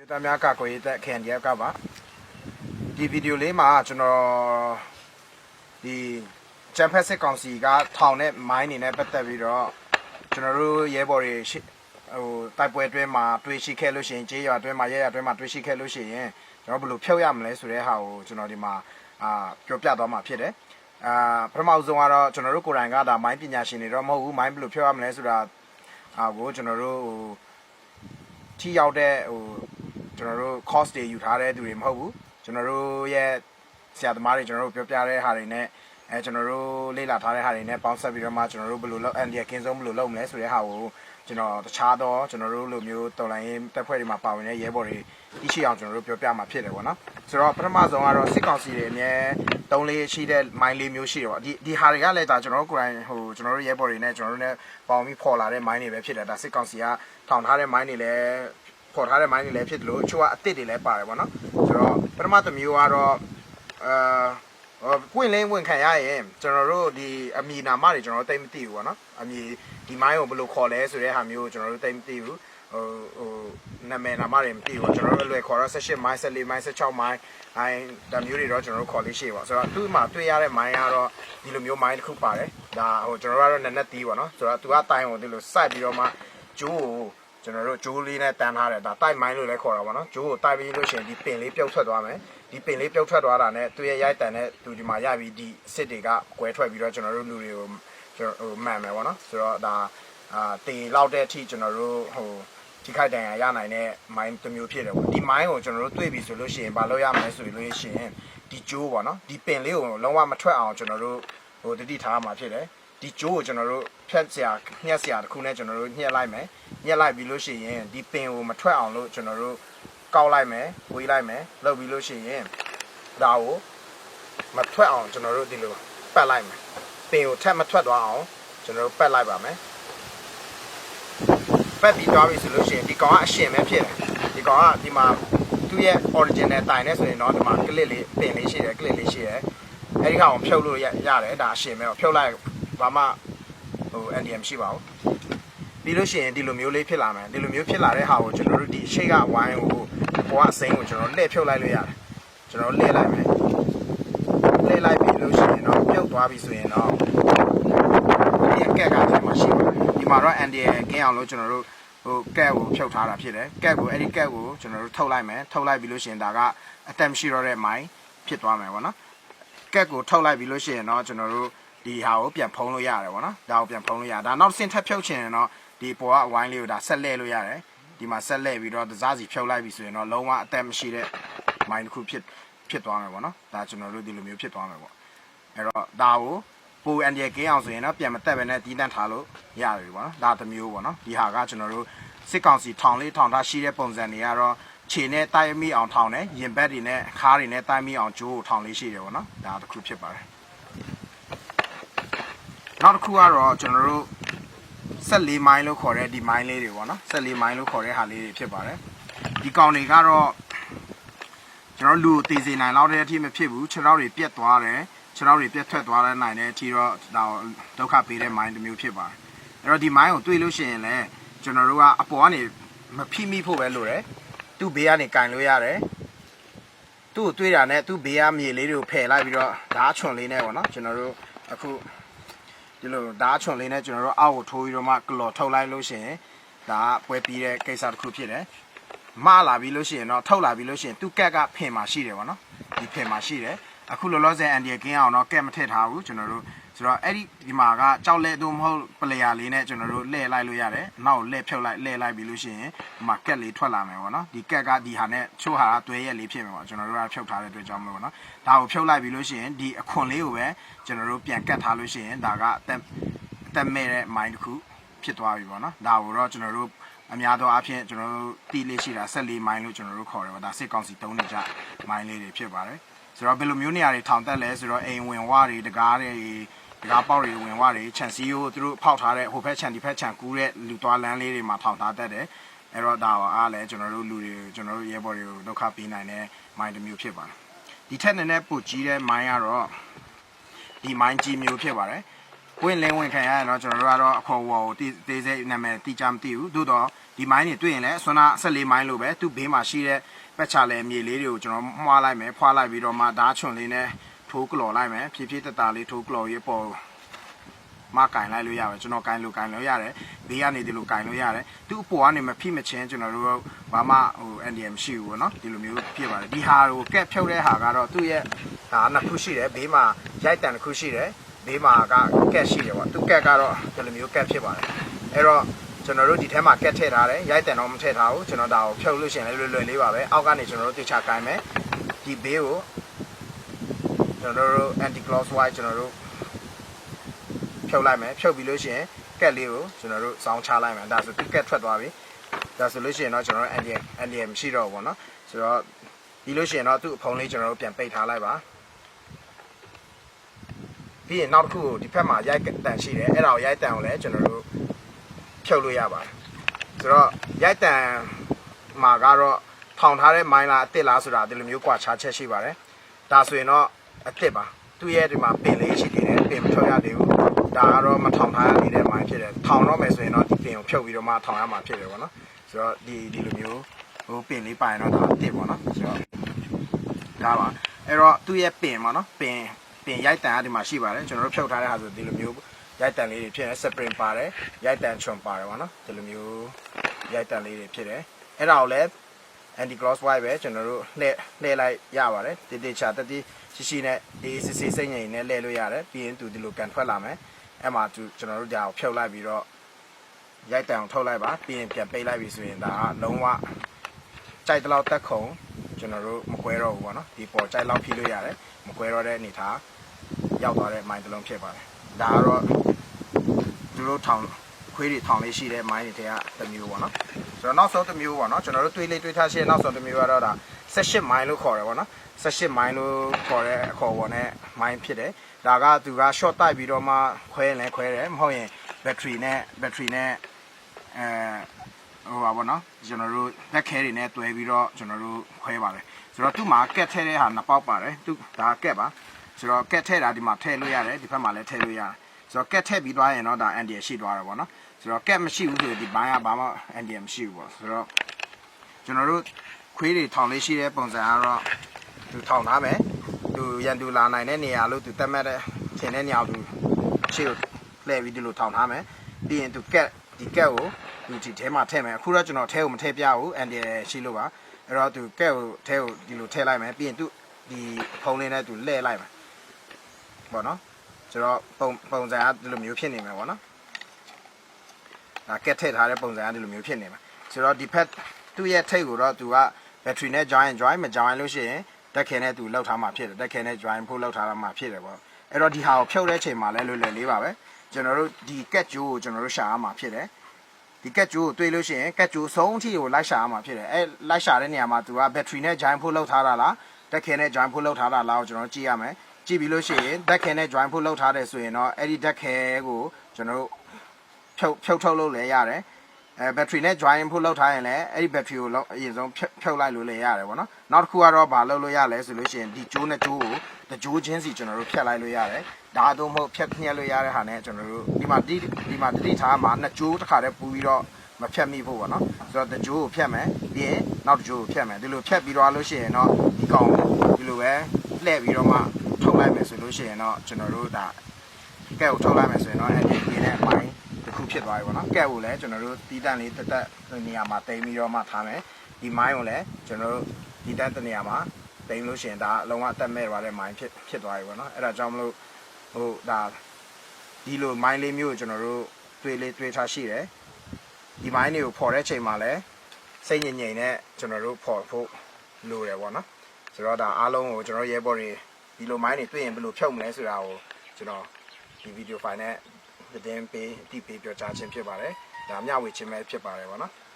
မြို့သားများကကိုရေးသက်ခင်ရက်ကပါဒီဗီဒီယိုလေးမှာကျွန်တော်ဒီဂျမ်ဖက်စစ်ကောင်စီကထောင်တဲ့မိုင်းနေနဲ့ပတ်သက်ပြီးတော့ကျွန်တော်တို့ရဲဘော်တွေရှိဟိုတိုက်ပွဲအတွင်းမှာတွေ့ရှိခဲ့လို့ရှိရင်ကြေးရွာအတွင်းမှာရဲရွာအတွင်းမှာတွေ့ရှိခဲ့လို့ရှိရင်ကျွန်တော်ဘယ်လိုဖြုတ်ရမလဲဆိုတဲ့ဟာကိုကျွန်တော်ဒီမှာအာပြောပြသွားမှာဖြစ်တယ်အာပထမဆုံးကတော့ကျွန်တော်တို့ကိုယ်တိုင်ကဒါမိုင်းပညာရှင်တွေတော့မဟုတ်ဘူးမိုင်းဘယ်လိုဖြုတ်ရမလဲဆိုတာအာကိုကျွန်တော်တို့ဟိုထိရောက်တဲ့ဟို ကျွန်တော်တို့ cost တွေယူထားတဲ့သူတွေမဟုတ်ဘူးကျွန်တော်တို့ရဲ့ဆရာသမားတွေကျွန်တော်တို့ပြောပြတဲ့ဟာတွေနဲ့အဲကျွန်တော်တို့လေ့လာထားတဲ့ဟာတွေနဲ့ပေါင်းစပ်ပြီးတော့မှကျွန်တော်တို့ဘယ်လိုလုပ်အန်ဒီယကင်းဆုံးဘယ်လိုလုပ်မလဲဆိုတဲ့ဟာကိုကျွန်တော်တခြားသောကျွန်တော်တို့လိုမျိုးတော်လိုင်းရေးတက်ဖွဲ့တွေမှာပါဝင်တဲ့ရဲဘော်တွေသိရှိအောင်ကျွန်တော်တို့ပြောပြမှာဖြစ်တယ်ပေါ့နော်ဆိုတော့ပထမဆုံးကတော့စစ်ကောင်စီတွေအမြဲတုံးလေးရှိတဲ့မိုင်းလေးမျိုးရှိတယ်ပေါ့ဒီဒီဟာတွေကလည်းဒါကျွန်တော်တို့ကိုယ်တိုင်ဟိုကျွန်တော်တို့ရဲဘော်တွေနဲ့ကျွန်တော်တို့နဲ့ပေါင်းပြီးပေါ်လာတဲ့မိုင်းတွေပဲဖြစ်တယ်ဒါစစ်ကောင်စီကထောင်ထားတဲ့မိုင်းတွေလည်း ပေါ်ထားတဲ့မိုင်းတွေလည်းဖြစ်တယ်လို့အချို့ကအစ်စ်တွေလည်းပါတယ်ဗောနော်ဆိုတော့ပထမတစ်မျိုးကတော့အာဟိုပွင့်လင်းဝင်ခံရရင်ကျွန်တော်တို့ဒီအမီနာမတွေကျွန်တော်တို့တိတ်မသိဘူးဗောနော်အမီဒီမိုင်းကိုဘယ်လိုခေါ်လဲဆိုတဲ့ဟာမျိုးကိုကျွန်တော်တို့တိတ်မသိဘူးဟိုဟိုနာမည်နာမတွေမသိဘူးကျွန်တော်တို့အလွယ်ခေါ်တော့18မိုင်း14မိုင်း16မိုင်းအိုင်းဒါမျိုးတွေတော့ကျွန်တော်တို့ခေါ်လေးရှိပါဆိုတော့သူ့မှာတွေ့ရတဲ့မိုင်းကတော့ဒီလိုမျိုးမိုင်းတစ်ခုပါတယ်ဒါဟိုကျွန်တော်တို့ကတော့နက်နက်တီးပါနော်ဆိုတော့သူကတိုင်ကိုဒီလိုစိုက်ပြီးတော့မှကျိုးကို ကျွန်တော်တို့ဂျိုးလေးနဲ့တန်းထားတယ်ဒါတိုက်မိုင်းလို့လည်းခေါ်တာပေါ့နော်ဂျိုးကိုတိုက်ပြီးလို့ရှိရင်ဒီပင်လေးပြုတ်ထွက်သွားမယ်ဒီပင်လေးပြုတ်ထွက်သွားတာနဲ့သူရဲ့ရိုက်တန်တဲ့သူဒီမှာရပြီးဒီစစ်တွေကကွဲထွက်ပြီးတော့ကျွန်တော်တို့လူတွေကိုကျွန်တော်ဟိုမှန်မယ်ပေါ့နော်ဆိုတော့ဒါအာတေလောက်တဲ့အထိကျွန်တော်တို့ဟိုထိခိုက်ဒဏ်ရာရနိုင်တဲ့မိုင်းတစ်မျိုးဖြစ်တယ်ပေါ့ဒီမိုင်းကိုကျွန်တော်တို့တွေ့ပြီဆိုလို့ရှိရင်ဘာလုပ်ရမလဲဆိုလို့ရှိရင်ဒီဂျိုးပေါ့နော်ဒီပင်လေးကိုလုံးဝမထွက်အောင်ကျွန်တော်တို့ဟိုတတိထားမှာဖြစ်တယ် ဒီကျိုးကိုကျွန်တော်တို့ဖြတ်စရာညှက်စရာတစ်ခုနဲ့ကျွန်တော်တို့ညှက်လိုက်မယ်ညှက်လိုက်ပြီးလို့ရှိရင်ဒီပင်ကိုမထွက်အောင်လို့ကျွန်တော်တို့ကောက်လိုက်မယ်ဝေးလိုက်မယ်လုပ်ပြီးလို့ရှိရင်ဒါကိုမထွက်အောင်ကျွန်တော်တို့ဒီလိုပတ်လိုက်မယ်ပင်ကိုထက်မထွက်သွားအောင်ကျွန်တော်တို့ပတ်လိုက်ပါမယ်ပတ်ပြီးသွားပြီဆိုလို့ရှိရင်ဒီကောင်ကအရှင်ပဲဖြစ်တယ်ဒီကောင်ကဒီမှာသူ့ရဲ့ original တိုင်နဲ့ဆိုရင်တော့ဒီမှာ clip လေးပင်လေးရှိတယ် clip လေးရှိတယ်အဲဒီကောင်ဖြုတ်လို့ရရတယ်ဒါအရှင်ပဲဖြုတ်လိုက် ဘာမှဟို NDM ရှိပါဘူးပြီးလို့ရှိရင်ဒီလိုမျိုးလေးဖြစ်လာမယ်ဒီလိုမျိုးဖြစ်လာတဲ့ဟာကိုကျွန်တော်တို့ဒီရှေ့ကဝိုင်းကိုဘောကအစိမ်းကိုကျွန်တော်လှည့်ဖြုတ်လိုက်လို့ရတယ်ကျွန်တော်လှည့်လိုက်မယ်လှည့်လိုက်ပြီးလို့ရှိရင်တော့ပြုတ်သွားပြီဆိုရင်တော့ဒီကက်ကဒီမှာရှိပါတယ်ဒီမှာတော့ NDM ကင်းအောင်လို့ကျွန်တော်တို့ဟိုကက်ကိုဖြုတ်ထားတာဖြစ်တယ်ကက်ကိုအဲ့ဒီကက်ကိုကျွန်တော်တို့ထုတ်လိုက်မယ်ထုတ်လိုက်ပြီးလို့ရှိရင်ဒါကအတက်မရှိတော့တဲ့မိုင်းဖြစ်သွားမယ်ပေါ့နော်ကက်ကိုထုတ်လိုက်ပြီးလို့ရှိရင်တော့ကျွန်တော်တို့ ဒီဟာကိုပြန်ဖုံးလို့ရတယ်ဗောနော်ဒါကိုပြန်ဖုံးလို့ရဒါနောက်စင်ထက်ဖြုတ်ချင်ရင်တော့ဒီပေါ်ကအဝိုင်းလေးကိုဒါဆက်လဲလို့ရတယ်ဒီမှာဆက်လဲပြီးတော့တစားစီဖြုတ်လိုက်ပြီဆိုရင်တော့လုံးဝအသက်မရှိတဲ့မိုင်းတစ်ခုဖြစ်ဖြစ်သွားမယ်ဗောနော်ဒါကျွန်တော်တို့ဒီလိုမျိုးဖြစ်သွားမယ်ဗောအဲ့တော့ဒါကိုပူအန်ဒီကင်းအောင်ဆိုရင်တော့ပြန်မတက်ပဲနဲ့တီးတန့်ထားလို့ရတယ်ဗောနော်ဒါတစ်မျိုးဗောနော်ဒီဟာကကျွန်တော်တို့စစ်ကောင်စီထောင်လေးထောင်ထားရှိတဲ့ပုံစံတွေကတော့ခြေနဲ့တိုက်မိအောင်ထောင်တယ်ရင်ဘက်တွေနဲ့ခါးတွေနဲ့တိုက်မိအောင်ဂျိုးကိုထောင်လေးရှိတယ်ဗောနော်ဒါတစ်ခုဖြစ်ပါတယ် နောက်တစ်ခုကတော့ကျွန်တော်တို့14မိုင်းလို့ခေါ်တဲ့ဒီမိုင်းလေးတွေပေါ့နော်14မိုင်းလို့ခေါ်တဲ့ဟာလေးတွေဖြစ်ပါတယ်ဒီကောင်တွေကတော့ကျွန်တော်လူကိုတည်စေနိုင်လောက်တဲ့အထိမဖြစ်ဘူးခြေထောက်တွေပြက်သွားတယ်ခြေထောက်တွေပြက်ထွက်သွားတဲ့နိုင်တဲ့အထိတော့ဒါဒုက္ခပေးတဲ့မိုင်းတစ်မျိုးဖြစ်ပါတယ်အဲ့တော့ဒီမိုင်းကိုတွေ့လို့ရှိရင်လည်းကျွန်တော်တို့ကအပေါ်ကနေမဖိမိဖို့ပဲလိုတယ်သူ့ဘေးကနေကင်လို့ရတယ်သူ့ကိုတွေ့တာနဲ့သူ့ဘေးကမြေလေးတွေကိုဖယ်လိုက်ပြီးတော့ဓာတ်ချွန်လေးနဲ့ပေါ့နော်ကျွန်တော်တို့အခု ဒီလိုဓာတ်ချွန်လေးနဲ့ကျွန်တော်တို့အောက်ကိုထိုးပြီးတော့မှကလော်ထုတ်လိုက်လို့ရှိရင်ဒါကပွဲပြီးတဲ့ကိစ္စတစ်ခုဖြစ်တယ်။မလာပြီးလို့ရှိရင်တော့ထုတ်လာပြီးလို့ရှိရင်သူ့ကက်ကဖင်မှာရှိတယ်ဗောနော်။ဒီဖင်မှာရှိတယ်။အခုလောလောဆယ်အန်ဒီကင်းအောင်တော့ကက်မထည့်ထားဘူးကျွန်တော်တို့ ဆိုတော့အဲ့ဒီဒီမှာကကြောက်လဲသို့မဟုတ်ပလေယာလေးနဲ့ကျွန်တော်တို့လှည့်လိုက်လို့ရတယ်။နောက်လှည့်ဖြုတ်လိုက်လှည့်လိုက်ပြီးလို့ရှိရင်ဒီမှာကက်လေးထွက်လာမယ်ဗောနော်။ဒီကက်ကဒီဟာနဲ့ချို့ဟာကတွဲရက်လေးဖြစ်မယ်ဗောကျွန်တော်တို့ကဖြုတ်ထားတဲ့အတွက်ကြောင့်မလို့ဗောနော်။ဒါကိုဖြုတ်လိုက်ပြီးလို့ရှိရင်ဒီအခွန်လေးကိုပဲကျွန်တော်တို့ပြန်ကတ်ထားလို့ရှိရင်ဒါကအသက်အသက်မဲ့တဲ့ mind တစ်ခုဖြစ်သွားပြီပေါ့နော်ဒါကိုတော့ကျွန်တော်တို့အများသောအားဖြင့်ကျွန်တော်တို့တီးလေးရှိတာ14 mind လို့ကျွန်တော်တို့ခေါ်တယ်ပေါ့ဒါစစ်ကောင်စီတုံးနေကြ mind လေးတွေဖြစ်ပါတယ်ဆိုတော့ဘယ်လိုမျိုးနေရာတွေထောင်တက်လဲဆိုတော့အိမ်ဝင်ဝတွေတကားတွေ တကားပေါက်တွေဝင်ဝတွေခြံစည်းကိုသူတို့ဖောက်ထားတဲ့ဟိုဘက်ခြံဒီဘက်ခြံကူးတဲ့လူသွားလမ်းလေးတွေမှာထောင်ထားတတ်တယ်အဲ့တော့ဒါပါအားလဲကျွန်တော်တို့လူတွေကျွန်တော်တို့ရဲဘော်တွေကိုဒုက္ခပေးနိုင်တဲ့ mind တစ်မျိုးဖြစ်ပါတယ်ဒီထက်နည်းနည်းပိုကြီးတဲ့ mind ကတော့ဒီ mind ကြီးမျိုးဖြစ်ပါတယ်ဝင်လင်းဝင်ခံရရင်တော့ကျွန်တော်တို့ကတော့အခေါ်ဝေါ်ကိုတေးသေးစိတ်နာမည်တိကျမသိဘူးသို့တော့ဒီမိုင်းတွေတွေ့ရင်လည်းဆွမ်းနာ14မိုင်းလို့ပဲသူ့ဘေးမှာရှိတဲ့ပက်ချလဲမြေလေးတွေကိုကျွန်တော်မှားလိုက်မယ်ဖွာလိုက်ပြီးတော့မှဓာတ်ချွန်လေးနဲ့ ထိုးကလော်လိုက်မယ်ဖြည်းဖြည်းတက်တာလေးထိုးကလော်ရေးပေါ်မကင်လိုက်လို့ရပါကျွန်တော်ကင်လို့ကင်လို့ရတယ်ဘေးကနေဒီလိုကင်လို့ရတယ်သူ့အပေါ်ကနေမဖိမချင်းကျွန်တော်တို့ဘာမှဟို NDM ရှိဘူးပေါ့နော်ဒီလိုမျိုးဖြစ်ပါတယ်ဒီဟာကိုကက်ဖြုတ်တဲ့ဟာကတော့သူ့ရဲ့ဒါနှစ်ခုရှိတယ်ဘေးမှာရိုက်တန်တစ်ခုရှိတယ်ဘေးမှာကကက်ရှိတယ်ပေါ့သူကက်ကတော့ဒီလိုမျိုးကက်ဖြစ်ပါတယ်အဲ့တော့ကျွန်တော်တို့ဒီထဲမှာကက်ထည့်ထားတယ်ရိုက်တန်တော့မထည့်ထားဘူးကျွန်တော်ဒါကိုဖြုတ်လို့ရှိရင်လည်းလွယ်လွယ်လေးပါပဲအောက်ကနေကျွန်တော်တို့တိချကိုင်းမယ်ဒီဘေးကို ကျွန်တော်တို့ anti clockwise ကျွန်တော်တို့ဖြုတ်လိုက်မယ်ဖြုတ်ပြီးလို့ရှိရင်ကက်လေးကိုကျွန်တော်တို့စောင်းချလိုက်မယ်ဒါဆိုသူကက်ထွက်သွားပြီဒါဆိုလို့ရှိရင်တော့ကျွန်တော်တို့ NDM NDM မရှိတော့ဘူးပေါ့နော်ဆိုတော့ပြီးလို့ရှိရင်တော့သူ့အဖုံးလေးကျွန်တော်တို့ပြန်ပိတ်ထားလိုက်ပါပြီးရင်နောက်တစ်ခုကိုဒီဘက်မှာရိုက်တန်ရှိတယ်အဲ့ဒါကိုရိုက်တန်ကိုလည်းကျွန်တော်တို့ဖြုတ်လို့ရပါတယ်ဆိုတော့ရိုက်တန်မှာကတော့ထောင်ထားတဲ့မိုင်းလားအစ်စ်လားဆိုတာဒီလိုမျိုးကွာခြားချက်ရှိပါတယ်ဒါဆိုရင်တော့ အစ်စ်ပါသူ့ရဲ့ဒီမှာပင်လေးရှိသေးတယ်ပင်မထွက်ရသေးဘူးဒါကတော့မထောင်ထားရနေတဲ့မိုင်းဖြစ်တယ်ထောင်တော့မယ်ဆိုရင်တော့ဒီပင်ကိုဖြုတ်ပြီးတော့မှထောင်ရမှာဖြစ်တယ်ပေါ့နော်ဆိုတော့ဒီဒီလိုမျိုးဟိုပင်လေးပိုင်တော့ဒါတစ်ပေါ့နော်ဆိုတော့ဒါပါအဲ့တော့သူ့ရဲ့ပင်ပေါ့နော်ပင်ပင်ရိုက်တန်ကဒီမှာရှိပါတယ်ကျွန်တော်တို့ဖြုတ်ထားတဲ့ဟာဆိုဒီလိုမျိုးရိုက်တန်လေးတွေဖြစ်တယ် spring ပါတယ်ရိုက်တန်ချွန်ပါတယ်ပေါ့နော်ဒီလိုမျိုးရိုက်တန်လေးတွေဖြစ်တယ်အဲ့ဒါကိုလည်း anti clockwise ပဲကျွန်တော်တို့လှည့်လှည့်လိုက်ရပါတယ်တေးသေးချာတတိရှိရှိနဲ့အေးစစ်စစ်စိတ်ငြိမ်နဲ့လှည့်လို့ရတယ်ပြီးရင်သူဒီလိုကန်ထွက်လာမယ်အဲ့မှာသူကျွန်တော်တို့ဒါကိုဖြုတ်လိုက်ပြီးတော့ရိုက်တံအောင်ထုတ်လိုက်ပါပြီးရင်ပြန်ပိတ်လိုက်ပြီဆိုရင်ဒါကလုံးဝကြိုက်တဲ့လောက်တက်ခုံကျွန်တော်တို့မကွဲတော့ဘူးပေါ့နော်ဒီပေါ်ကြိုက်လောက်ဖြီးလို့ရတယ်မကွဲတော့တဲ့အနေထားရောက်သွားတဲ့မိုင်းတစ်လုံးဖြစ်ပါတယ်ဒါကတော့သူတို့ထောင် ခွေးတွေထောင်လေးရှိတဲ့မိုင်းတွေထဲကတစ်မျိုးပေါ့နော်ဆိုတော့နောက်ဆုံးတစ်မျိုးပေါ့နော်ကျွန်တော်တို့တွေးလေးတွေးထားရှိတဲ့နောက်ဆုံးတစ်မျိုးကတော့ဒါ18မိုင်းလို့ခေါ်တယ်ပေါ့နော်18မိုင်းလို့ခေါ်တဲ့အခေါ်ပေါ်နဲ့မိုင်းဖြစ်တယ်ဒါကသူက short တိုက်ပြီးတော့မှခွဲရင်လည်းခွဲတယ်မဟုတ်ရင် battery နဲ့ battery နဲ့အဲဟိုပါပေါ့နော်ကျွန်တော်တို့လက်ခဲတွေနဲ့တွဲပြီးတော့ကျွန်တော်တို့ခွဲပါတယ်ဆိုတော့သူ့မှာကက်ထဲတဲ့ဟာနှစ်ပေါက်ပါတယ်သူဒါကက်ပါဆိုတော့ကက်ထဲတာဒီမှာထည့်လို့ရတယ်ဒီဘက်မှာလည်းထည့်လို့ရတယ်ဆိုတော့ကက်ထည့်ပြီးသွားရင်တော့ဒါ anti ရှိသွားတယ်ပေါ့နော် ဆိုတော့ကက်မရှိဘူးဆိုရင်ဒီဘိုင်းကဘာမှ anti မရှိဘူးပေါ့ဆိုတော့ကျွန်တော်တို့ခွေးတွေထောင်လေးရှိတဲ့ပုံစံကတော့သူထောင်ထားမယ်သူရန်သူလာနိုင်တဲ့နေရာလို့သူတက်မှတ်တဲ့ထင်တဲ့နေရာကိုသူရှေ့ကိုလှည့်ပြီးဒီလိုထောင်ထားမယ်ပြီးရင်သူကက်ဒီကက်ကိုသူဒီထဲမှာထည့်မယ်အခုတော့ကျွန်တော်ထဲကိုမထည့်ပြဘူး anti ရှိလို့ပါအဲ့တော့သူကက်ကိုထဲကိုဒီလိုထည့်လိုက်မယ်ပြီးရင်သူဒီဖုံးလေးနဲ့သူလှည့်လိုက်မယ်ပေါ့နော်ဆိုတော့ပုံပုံစံကဒီလိုမျိုးဖြစ်နေမယ်ပေါ့နော် ဒါကက်ထည့်ထားတဲ့ပုံစံကဒီလိုမျိုးဖြစ်နေမှာဆိုတော့ဒီဖက်သူ့ရဲ့ထိတ်ကိုတော့သူက battery နဲ့ join join မ join လို့ရှိရင်တက်ခဲနဲ့သူလောက်ထားမှာဖြစ်တယ်တက်ခဲနဲ့ join ဖို့လောက်ထားမှာဖြစ်တယ်ပေါ့အဲ့တော့ဒီဟာကိုဖြုတ်တဲ့ချိန်မှာလည်းလွယ်လွယ်လေးပါပဲကျွန်တော်တို့ဒီကက်ဂျိုးကိုကျွန်တော်တို့ရှာရမှာဖြစ်တယ်ဒီကက်ဂျိုးကိုတွေးလို့ရှိရင်ကက်ဂျိုးဆုံးအထိကိုလိုက်ရှာရမှာဖြစ်တယ်အဲလိုက်ရှာတဲ့နေရာမှာသူက battery နဲ့ join ဖို့လောက်ထားတာလားတက်ခဲနဲ့ join ဖို့လောက်ထားတာလားကိုကျွန်တော်ကြည့်ရမယ်ကြည့်ပြီးလို့ရှိရင်တက်ခဲနဲ့ join ဖို့လောက်ထားတယ်ဆိုရင်တော့အဲ့ဒီတက်ခဲကိုကျွန်တော်တို့ ဖြုတ်ဖြုတ်ထုတ်လို့လည်းရတယ်အဲဘက်ထရီနဲ့ join ဖို့လောက်ထားရင်လည်းအဲ့ဒီ battery ကိုလောက်အရင်ဆုံးဖြုတ်ဖြုတ်လိုက်လို့လည်းရတယ်ပေါ့နော်နောက်တစ်ခုကတော့ဘာလုပ်လို့ရလဲဆိုလို့ရှိရင်ဒီကျိုးနဲ့ကျိုးကိုတကြိုးချင်းစီကျွန်တော်တို့ဖြတ်လိုက်လို့ရတယ်ဒါတော့မဟုတ်ဖြတ်ညှက်လို့ရတဲ့ဟာနဲ့ကျွန်တော်တို့ဒီမှာဒီဒီမှာတတိထားမှာနှစ်ကျိုးတစ်ခါတည်းပူပြီးတော့မဖြတ်မိဖို့ပေါ့နော်ဆိုတော့တကြိုးကိုဖြတ်မယ်ပြီးရင်နောက်တကြိုးကိုဖြတ်မယ်ဒီလိုဖြတ်ပြီးတော့လို့ရှိရင်တော့ဒီကောင်ဒီလိုပဲလှည့်ပြီးတော့မှထုတ်လိုက်မယ်ဆိုလို့ရှိရင်တော့ကျွန်တော်တို့ဒါကဲကိုထုတ်လိုက်မယ်ဆိုရင်တော့အဲ့ဒီဒီနဲ့အပိုင်းတစ် ခုဖြစ်သွားပြီပေါ့နော်ကက်ကိုလည်းကျွန်တော်တို့တီးတန့်လေးတက်တက်နေရာမှာတင်ပြီးတော့မှထားမယ်ဒီမိုင်းကိုလည်းကျွန်တော်တို့တီးတန့်တဲ့နေရာမှာတင်လို့ရှိရင်ဒါအလုံးဝအသက်မဲ့သွားတဲ့မိုင်းဖြစ်ဖြစ်သွားပြီပေါ့နော်အဲ့ဒါကြောင့်မလို့ဟိုဒါဒီလိုမိုင်းလေးမျိုးကိုကျွန်တော်တို့တွေးလေးတွေးထားရှိတယ်ဒီမိုင်းတွေကိုဖော်တဲ့ချိန်မှာလည်းစိတ်ငြိမ်ငြိမ်နဲ့ကျွန်တော်တို့ဖော်ဖို့လိုတယ်ပေါ့နော်ဆိုတော့ဒါအားလုံးကိုကျွန်တော်ရဲဘော်တွေဒီလိုမိုင်းတွေတွေ့ရင်ဘယ်လိုဖြုတ်မလဲဆိုတာကိုကျွန်တော်ဒီဗီဒီယိုဖိုင်နဲ့ သတင်းပေးအတိပေးပြောကြားခြင်းဖြစ်ပါတယ်။ဒါမျှဝေခြင်းပဲဖြစ်ပါတယ်ဗောနော်။